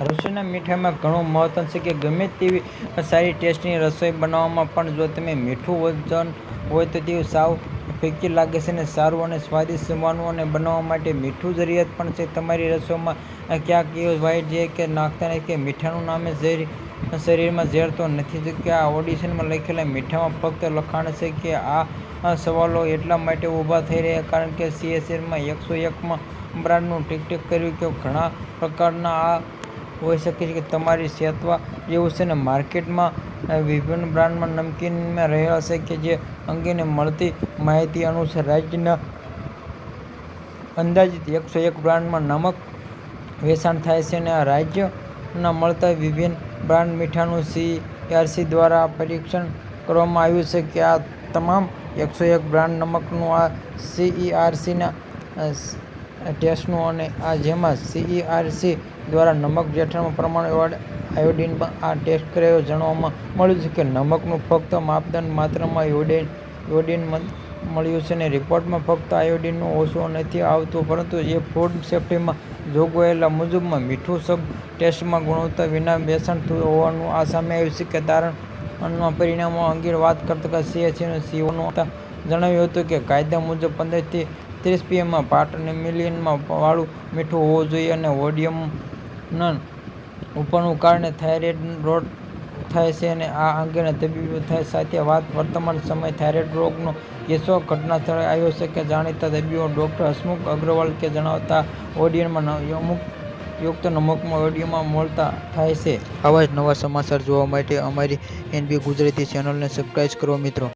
રસોઈના મીઠામાં ઘણું મહત્વ છે કે ગમે તેવી સારી ટેસ્ટની રસોઈ બનાવવામાં પણ જો તમે મીઠું વજન હોય તો તે સાવ ફીકી લાગે છે અને સારું અને સ્વાદિષ્ટ જમવાનું અને બનાવવા માટે મીઠું જરૂરિયાત પણ છે. તમારી રસોઈમાં ક્યાંક એવું વાઈટ જે કે નાખતા નહીં કે મીઠાનું નામે ઝેર શરીરમાં ઝેર તો નથી. જ કે આ ઓડિશનમાં લખેલા મીઠામાં ફક્ત લખાણ છે કે આ સવાલો એટલા માટે ઊભા થઈ રહ્યા કારણ કે સીએસએલમાં એકસો એકમાં બ્રાન્ડનું ટીક કર્યું કે ઘણા પ્રકારના આ હોઈ શકે છે કે તમારી સેતવા જેવું છે ને માર્કેટમાં વિભિન્ન બ્રાન્ડમાં નમકીનમાં રહેલા છે કે જે અંગેને મળતી માહિતી અનુસાર રાજ્યના અંદાજિત એકસો એક બ્રાન્ડમાં નમક વેચાણ થાય છે અને આ રાજ્યના મળતા વિભિન્ન બ્રાન્ડ મીઠાનું સીઆરસી દ્વારા પરીક્ષણ કરવામાં આવ્યું છે કે આ તમામ એકસો એક બ્રાન્ડ નમકનું આ સીઈઆરસીના ટેસ્ટનું અને આ જેમાં સીઈઆરસી દ્વારા નમક જેઠાણમાં પ્રમાણ આયોડિન આ ટેસ્ટ કરાયો. જાણવામાં મળ્યું છે કે નમકનું ફક્ત માપદંડ માત્રામાં યોડિન યોડિન મળ્યું છે અને રિપોર્ટમાં ફક્ત આયોડિનનું ઓછું નથી આવતું, પરંતુ એ ફૂડ સેફ્ટીમાં જોગવાયેલા મુજબમાં મીઠું સબ ટેસ્ટમાં ગુણવત્તા વિના બેસણ હોવાનું આ સામે આવ્યું છે કે તારણના પરિણામો અંગે વાત કરતા સીએચસીના સીઓનું જણાવ્યું હતું કે કાયદા મુજબ પંદરથી ત્રીસ પીએમમાં પાટને મિલિયનમાં વાળું મીઠું હોવું જોઈએ અને વોડિયમના ઉપરનું કારણે થાઇરોઇડ રોગ થાય છે અને આ અંગેના તબીબો થાય સાથે વાત વર્તમાન સમયે થાઇરોઇડ રોગનો કિસ્સો ઘટનાસ્થળે આવ્યો છે કે જાણીતા તબીબો ડૉક્ટર હસમુખ અગ્રવાલ કે જણાવતા ઓડિયનમાં અમુક યુક્ત નમકમાં ઓડિયોમાં મળતા થાય છે. આવા જ નવા સમાચાર જોવા માટે અમારી એનબી ગુજરાતી ચેનલને સબસ્ક્રાઇબ કરો મિત્રો.